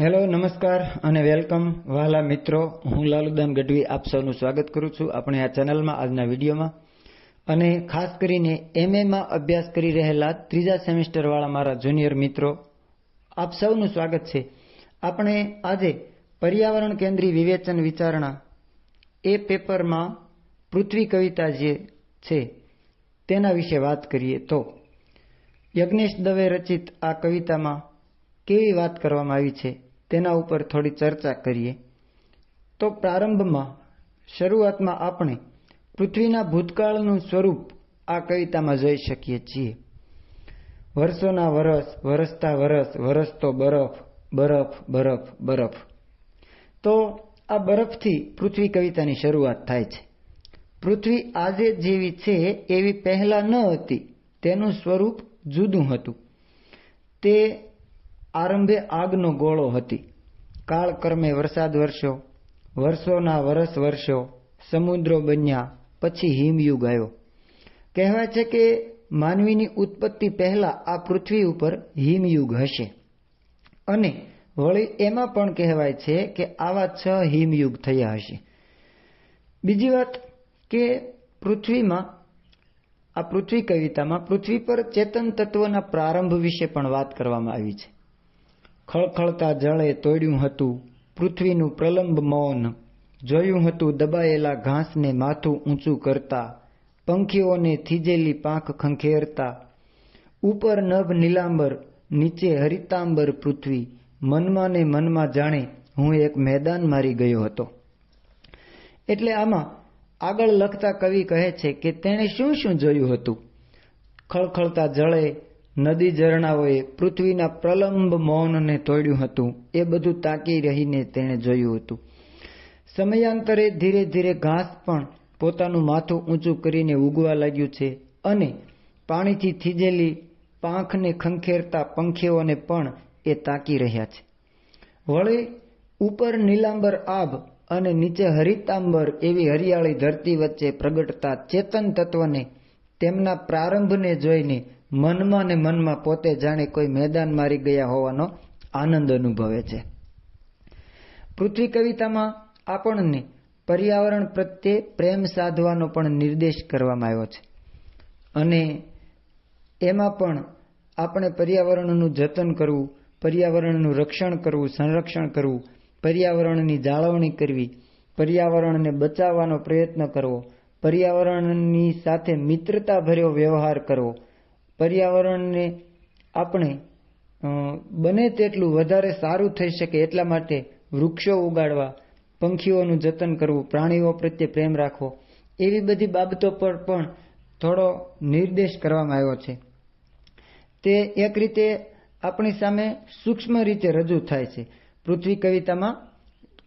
Hello, નમસ્કાર અને welcome. વહાલા મિત્રો, હું લાલુદામ ગઢવી આપ સૌનું સ્વાગત કરું છું આપણે આ ચેનલમાં આજના વિડીયોમાં. અને ખાસ કરીને એમએમાં અભ્યાસ કરી રહેલા ત્રીજા સેમિસ્ટરવાળા મારા જુનિયર મિત્રો, આપ સૌનું સ્વાગત છે. આપણે આજે પર્યાવરણ કેન્દ્રી વિવેચન વિચારણા, એ પેપરમાં પૃથ્વી કવિતા જે છે, તેના વિશે વાત કરીએ તો, યજ્ઞેશ દવે રચિત આ કવિતામાં કેવી વાત કરવામાં આવી છે? તેના ઉપર થોડી ચર્ચા કરીએ. તો પ્રારંભમાં શરૂઆતમાં આપણે પૃથ્વીના ભૂતકાળનું સ્વરૂપ આ કવિતામાં જોઈ શકીએ છીએ. વર્ષોના વરસ, વરસતા વરસ, વરસતો બરફ બરફ બરફ બરફ. તો આ બરફથી પૃથ્વી કવિતાની શરૂઆત થાય છે. પૃથ્વી આજે જેવી છે એવી પહેલા ન હતી. તેનું સ્વરૂપ જુદું હતું. તે આરંભે આગનો ગોળો હતી. કાળક્રમે વરસાદ વર્ષો વર્ષોના વરસ વર્ષો સમુદ્રો બન્યા, પછી હિમયુગ આવ્યો કહેવાય છે કે માનવીની ઉત્પત્તિ પહેલા આ પૃથ્વી ઉપર હિમયુગ હશે અને વળી એમાં પણ કહેવાય છે કે આવા છ હિમયુગ થયા હશે. બીજી વાત કે પૃથ્વીમાં, આ પૃથ્વી કવિતામાં પૃથ્વી પર ચેતન તત્વના પ્રારંભ વિશે પણ વાત કરવામાં આવી છે. ખળખળતા જળે તોડ્યું હતું. પૃથ્વીનું પ્રલંબ મૌન. જોયું હતું દબાયેલા ઘાસને માથું ઊંચું કરતા. પંખીઓને થીજેલી પાંખ ખંખેરતા. ઉપર નભ નીલાંબર, નીચે હરિતાંબર પૃથ્વી. મનમાં ને મનમાં જાણે હું એક મેદાન મારી ગયો હતો. એટલે આમાં આગળ લખતા કવિ કહે છે કે તેણે શું શું જોયું હતું? ખળખળતા જળે નદી ઝરણાઓએ પૃથ્વીના પ્રલંબ મૌનને તોડ્યું હતું. એ બધું તાકી રહીને તેણે જોયું હતું. સમયાંતરે ધીરે ધીરે ઘાસ પણ પોતાનું માથું ઊંચું કરીને ઉગવા લાગ્યું છે અને પાણીથી થીજેલી પાંખને ખંખેરતા પંખીઓને પણ એ તાકી રહ્યા છે. વળી ઉપર નીલાંબર આભ અને નીચે હરિતાંબર એવી હરિયાળી ધરતી વચ્ચે પ્રગટતા ચેતન તત્વને તેમના પ્રારંભને જોઈને મનમાં ને મનમાં પોતે જાણે કોઈ મેદાન મારી ગયા હોવાનો આનંદ અનુભવે છે. પૃથ્વી કવિતામાં આપણને પર્યાવરણ પ્રત્યે પ્રેમ સાધવાનો પણ નિર્દેશ કરવામાં આવ્યો છે. અને એમાં પણ આપણે પર્યાવરણનું જતન કરવું, પર્યાવરણનું રક્ષણ કરવું, સંરક્ષણ કરવું, પર્યાવરણની જાળવણી કરવી, પર્યાવરણને બચાવવાનો પ્રયત્ન કરવો, પર્યાવરણની સાથે મિત્રતા ભર્યો વ્યવહાર કરવો પર્યાવરણને આપણે બને તેટલું વધારે સારું થઈ શકે એટલા માટે વૃક્ષો ઉગાડવા, પંખીઓનું જતન કરવું, પ્રાણીઓ પ્રત્યે પ્રેમ રાખવો, એવી બધી બાબતો પર પણ થોડો નિર્દેશ કરવામાં આવ્યો છે. તે એક રીતે આપણી સામે સૂક્ષ્મ રીતે રજૂ થાય છે. પૃથ્વી કવિતામાં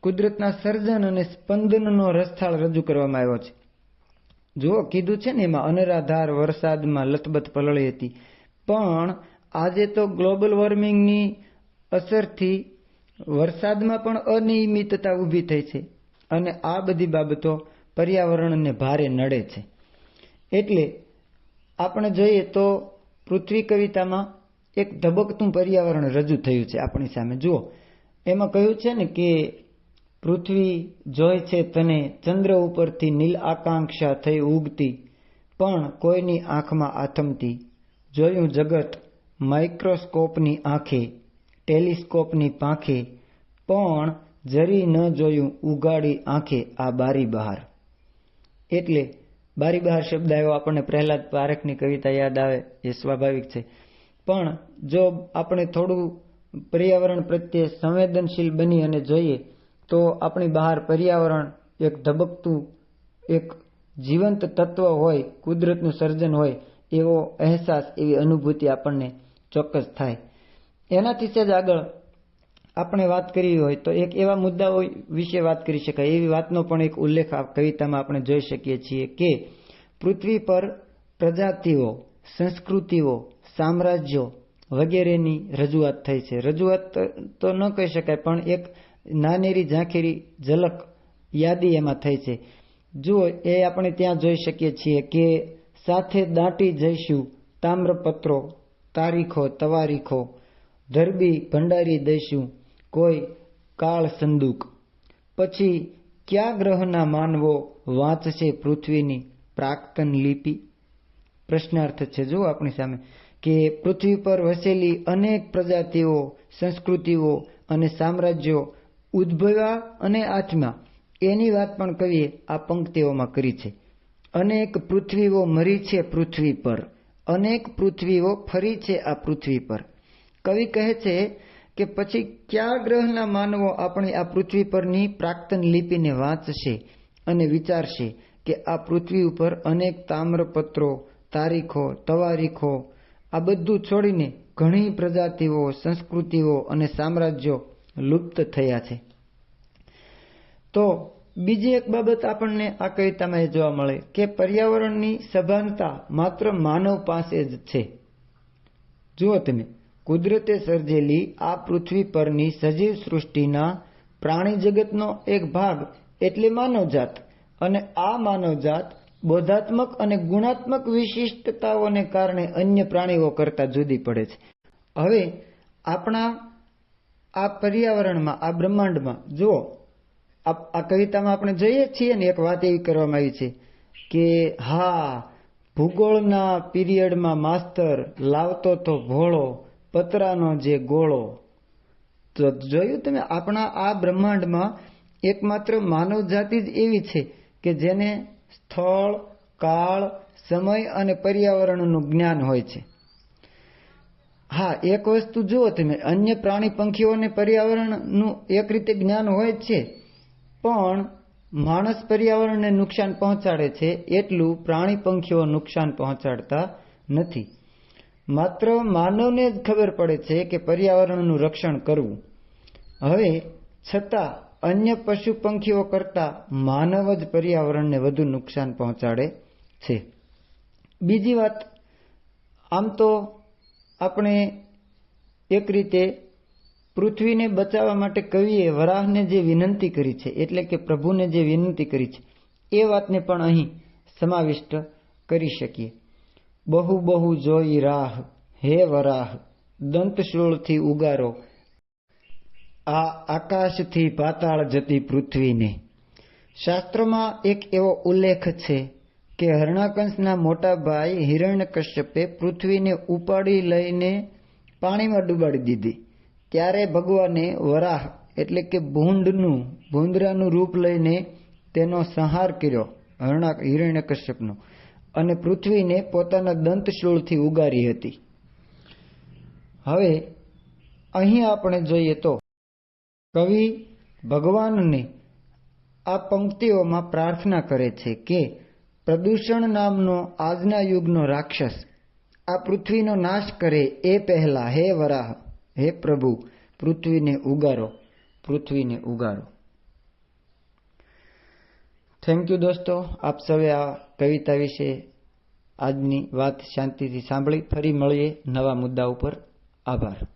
કુદરતના સર્જન અને સ્પંદનનો રસથાળ રજૂ કરવામાં આવ્યો છે. જો કીધું છે ને એમાં અનરાધાર વરસાદમાં લથબથ પલળી હતી. પણ આજે તો ગ્લોબલ વોર્મિંગની અસરથી વરસાદમાં પણ અનિયમિતતા ઊભી થઈ છે અને આ બધી બાબતો પર્યાવરણને ભારે નડે છે. એટલે આપણે જોઈએ તો પૃથ્વી કવિતામાં એક ધબકતું પર્યાવરણ રજૂ થયું છે આપણી સામે. જુઓ, એમાં કહ્યું છે ને કે પૃથ્વી જોય છે તને ચંદ્ર ઉપરથી નીલ આકાંક્ષા થઈ ઉગતી, પણ કોઈની આંખમાં આથમતી. જોયું જગત માઇક્રોસ્કોપની આંખે, ટેલિસ્કોપની પાંખે, પણ જરી ન જોયું ઉગાડી આંખે આ બારી બહાર. એટલે બારી બહાર શબ્દ આવ્યો આપણને પ્રહલાદ પારેખની કવિતા યાદ આવે, એ સ્વાભાવિક છે. પણ જો આપણે થોડું પર્યાવરણ પ્રત્યે સંવેદનશીલ બની અને જોઈએ તો આપણી બહાર પર્યાવરણ એક ધબકતું, એક જીવંત તત્વ હોય, કુદરતનું સર્જન હોય, એવો અહેસાસ, એવી અનુભૂતિ આપણને ચોક્કસ થાય. એનાથી જ આગળ આપણે વાત કરી હોય તો એક એવા મુદ્દાઓ વિશે વાત કરી શકાય. એવી વાતનો પણ એક ઉલ્લેખ આ કવિતામાં આપણે જોઈ શકીએ છીએ કે પૃથ્વી પર પ્રજાતિઓ, સંસ્કૃતિઓ, સામ્રાજ્યો વગેરેની રજૂઆત થઈ છે. રજૂઆત તો ન કહી શકાય, પણ એક નાનેરી ઝાંખેરી ઝલક યાદી એમાં થઈ છે. જુઓ, એ આપણે ત્યાં જોઈ શકીએ છીએ કે સાથે દાંટી જઈશું તામ્રપત્રો, તારીખો, તવારીખો, ધરબી ભંડારી દઈશું, કોઈ કાળ સંદૂક. પછી, કયા ગ્રહના માનવો વાંચશે પૃથ્વીની પ્રાક્તન લિપિ? પ્રશ્નાર્થ છે જો આપણી સામે, કે પૃથ્વી પર વસેલી અનેક પ્રજાતિઓ, સંસ્કૃતિઓ અને સામ્રાજ્યો ઉદ્ભવ્યા અને આત્મા, એની વાત પણ કવિએ આ પંક્તિઓમાં કરી છે. અનેક પૃથ્વીઓ મરી છે પૃથ્વી પર. અનેક પૃથ્વીઓ ફરી છે આ પૃથ્વી પર. કવિ કહે છે કે પછી કયા ગ્રહના માનવો આપણી આ પૃથ્વી પરની પ્રાક્તન લિપિને વાંચશે અને વિચારશે કે આ પૃથ્વી ઉપર અનેક તામ્રપત્રો, તારીખો, તવારીખો, આ બધું છોડીને ઘણી પ્રજાતિઓ, સંસ્કૃતિઓ અને સામ્રાજ્યો લુપ્ત થયા છે. તો બીજી એક બાબત આપણને આ કવિતામાં જોવા મળે કે પર્યાવરણની સભાનતા માત્ર માનવ પાસે જ છે. જુઓ તમે, કુદરતે સર્જેલી આ પૃથ્વી પરની સજીવ સૃષ્ટિના પ્રાણી જગતનો એક ભાગ એટલે માનવજાત અને આ માનવજાત બોધાત્મક અને ગુણાત્મક વિશિષ્ટતાઓને કારણે અન્ય પ્રાણીઓ કરતા જુદી પડે છે. હવે આપણા આ પર્યાવરણમાં, આ બ્રહ્માંડમાં, જુઓ, આ કવિતામાં આપણે જોઈએ છીએ ને એક વાત એવી કરવામાં આવી છે કે, હા, ભૂગોળના પીરિયડમાં માસ્તર લાવતો તો ભોળો, પતરાનો જે ગોળો. તો જોયું તમે, આપણા આ બ્રહ્માંડમાં એકમાત્ર માનવ જાતિ જ એવી છે કે જેને સ્થળ, કાળ, સમય અને પર્યાવરણનું જ્ઞાન હોય છે. હા, એક વસ્તુ જુઓ તમે, અન્ય પ્રાણી પંખીઓને પર્યાવરણનું એક રીતે જ્ઞાન હોય છે, પણ માણસ પર્યાવરણને નુકસાન પહોંચાડે છે, એટલું પ્રાણી પંખીઓ નુકસાન પહોંચાડતા નથી. માત્ર માનવને જ ખબર પડે છે કે પર્યાવરણનું રક્ષણ કરવું. હવે, છતાં અન્ય પશુ પંખીઓ કરતાં માનવ જ પર્યાવરણને વધુ નુકસાન પહોંચાડે છે. બીજી વાત, આમ તો આપણે એક રીતે પૃથ્વીને બચાવવા માટે કવિએ વરાહને જે વિનંતી કરી છે, એટલે કે પ્રભુને જે વિનંતી કરી છે, એ વાતને પણ અહીં સમાવિષ્ટ કરી શકીએ. બહુ બહુ જોઈ રાહ, હે વરાહ, દંતશૂળથી ઉગારો. આ આકાશથી પાતાળ જતી પૃથ્વીને. શાસ્ત્રમાં એક એવો ઉલ્લેખ છે કે હરણાકંશના મોટા ભાઈ હિરણ્યકશ્યપે પૃથ્વીને ઉપાડી લઈને પાણીમાં ડૂબાડી દીધી. ત્યારે ભગવાને વરાહ એટલે કે ભૂંડનું, ભૂંદરાનું રૂપ લઈને તેનો સંહાર કર્યો હરણા, હિરણ્યકશ્યપનો અને પૃથ્વીને પોતાના દંતશૂળથી ઉગારી હતી. હવે અહીં આપણે જોઈએ તો કવિ ભગવાનને આ પંક્તિઓમાં પ્રાર્થના કરે છે કે પ્રદૂષણ નામનો આજના યુગનો રાક્ષસ આ પૃથ્વીનો નાશ કરે એ પહેલા, હે વરાહ, હે પ્રભુ, પૃથ્વીને ઉગારો પૃથ્વીને ઉગારો. થેન્ક યુ દોસ્તો, આપ સૌએ આ કવિતા વિશે આજની વાત શાંતિથી સાંભળી. ફરી મળીએ નવા મુદ્દા ઉપર. આભાર.